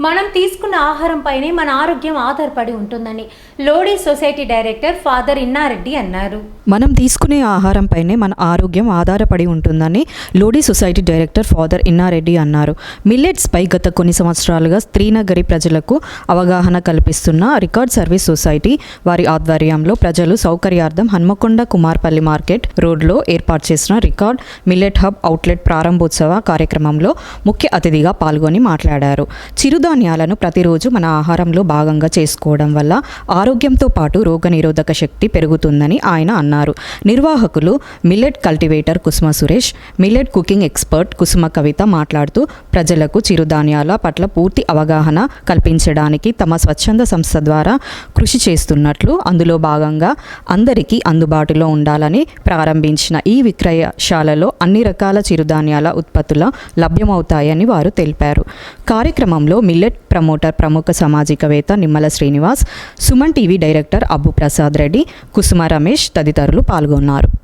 మనం తీసుకున్న ఆహారంపైనే మన ఆరోగ్యం ఆధారపడి ఉంటుందని Lodi society director father Innareddy అన్నారు. మనం తీసుకునే ఆహారంపైనే మన ఆరోగ్యం ఆధారపడి ఉంటుందని Lodi society director father Innareddy అన్నారు. మిల్లెట్స్పై గత కొన్ని సంవత్సరాలుగా స్త్రీనగరి ప్రజలకు అవగాహన కల్పిస్తున్న రికార్డ్ సర్వీస్ సొసైటీ వారి ఆధ్వర్యంలో ప్రజలు సౌకర్యార్థం హన్మకొండ కుమార్పల్లి మార్కెట్ రోడ్లో ఏర్పాటు చేసిన రికార్డ్ మిల్లెట్ హబ్ అవుట్లెట్ ప్రారంభోత్సవ కార్యక్రమంలో ముఖ్య అతిథిగా పాల్గొని మాట్లాడారు. చిరుధాన్యాలను ప్రతిరోజు మన ఆహారంలో భాగంగా చేసుకోవడం వల్ల ఆరోగ్యంతో పాటు రోగనిరోధక శక్తి పెరుగుతుందని ఆయన అన్నారు. నిర్వాహకులు millet cultivator Kusuma Suresh millet cooking expert Kusuma Kavitha మాట్లాడుతూ ప్రజలకు చిరుధాన్యాల పట్ల పూర్తి అవగాహన కల్పించడానికి తమ స్వచ్ఛంద సంస్థ ద్వారా కృషి చేస్తున్నట్లు అందులో భాగంగా అందరికీ అందుబాటులో ఉండాలని ప్రారంభించిన ఈ విక్రయశాలలో అన్ని రకాల చిరుధాన్యాల ఉత్పత్తుల లభ్యమవుతాయని వారు తెలిపారు. కార్యక్రమంలో మిల్లెట్ ప్రమోటర్ ప్రముఖ సామాజికవేత్త నిమ్మల శ్రీనివాస్ సుమన్ టీవీ డైరెక్టర్ అబ్బు ప్రసాద్ రెడ్డి కుసుమ రమేష్ తదితరులు పాల్గొన్నారు